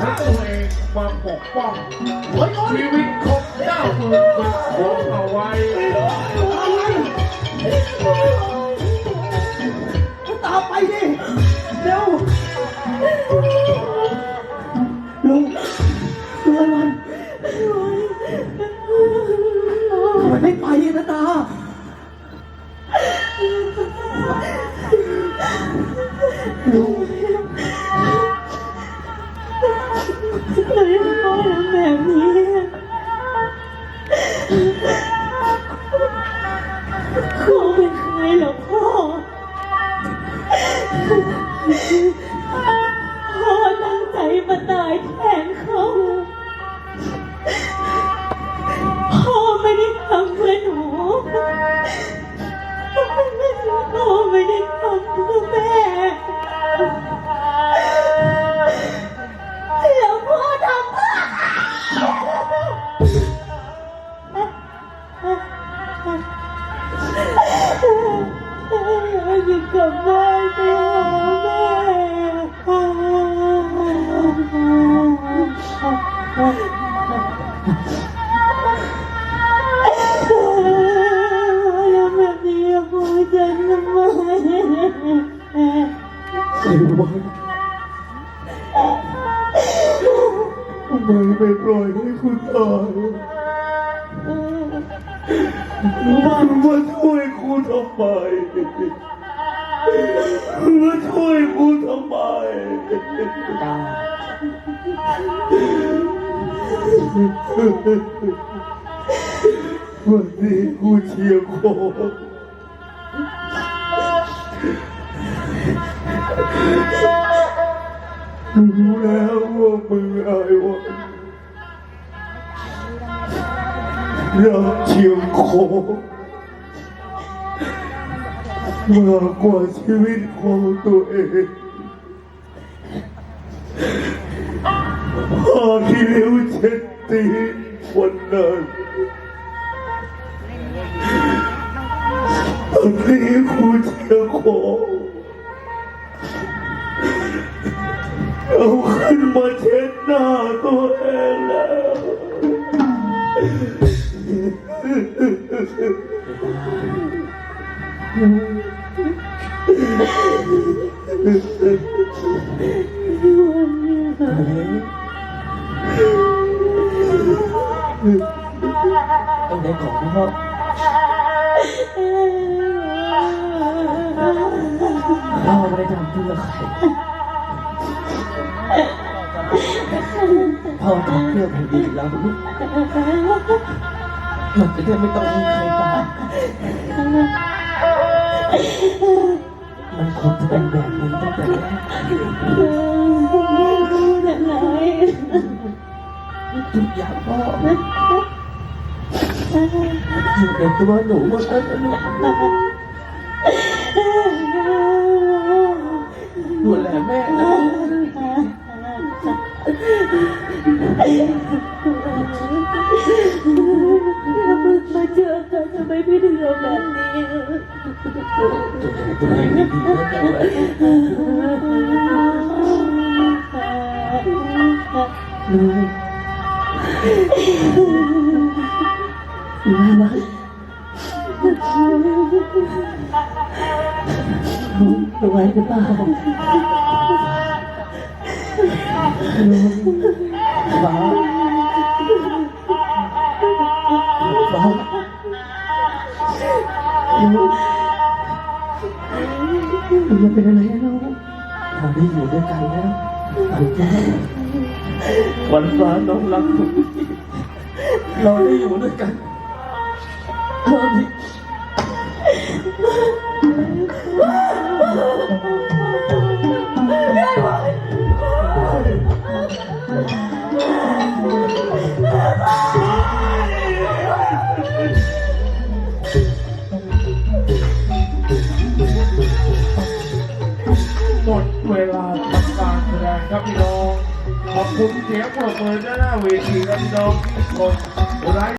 ทั้งตัวเองมาปกป้องชีวิตของเจ้าเมืองของเอาไว้ตามไปดิเร็วลุงลุงอวันทำไมไม่ไปนะตาลุงาตายแทนเขาพ่อไม่ได้ทำเพื่อหนูพ่อไม่ได้ทำเพื่อแม่แล้วพ่อทำเพื่ออยากจะกลับบ้านไปห ทำไมไม่ปล่อยให้คุณตายคุณมาช่วยกูทำไมมาช่วยกูทำไมตาวันนี้กูเชียร์โค รู้แล้วว่ามึงไอ้วันรักเชียงโคมากกว่าชีวิตของตัวเองพาที่เลี้ยวเช็ดตีนวันนั้นตอนนี้กูเชียงโค เอาขึ้นมาเช็ดหน้าตัวเองแล้วต้องได้ของพ่อพ่อไม่ได้ทำเพื่อใคร พ่อทำเพื่อแผ่นดินเรามันจะได้ไม่ต้องมีใครตายมันควรจะเป็นแบบนี้ตั้งแต่แรกแต่ไหนทุกอย่างพ่ออยู่ในตัวหนูหมดแล้วลูกดูแลแม่นะ มาเจอกันทำไมพี่ถึงทำแบบนี้ตัวเองดีๆนะด้วยลุงมาลุงสบายหรือเปล่าลุง ฟ้าฟ้าลุงลุงจะเป็นอะไรนะลูกเราได้อยู่ด้วยกันแล้วถูกแล้วันฟ้าน้องรักทุกเราได้อยู่ด้วยกันเราที่ห ขอบคุณเสียงปรบมือด้านหน้าเวทีครับน้องทุกคน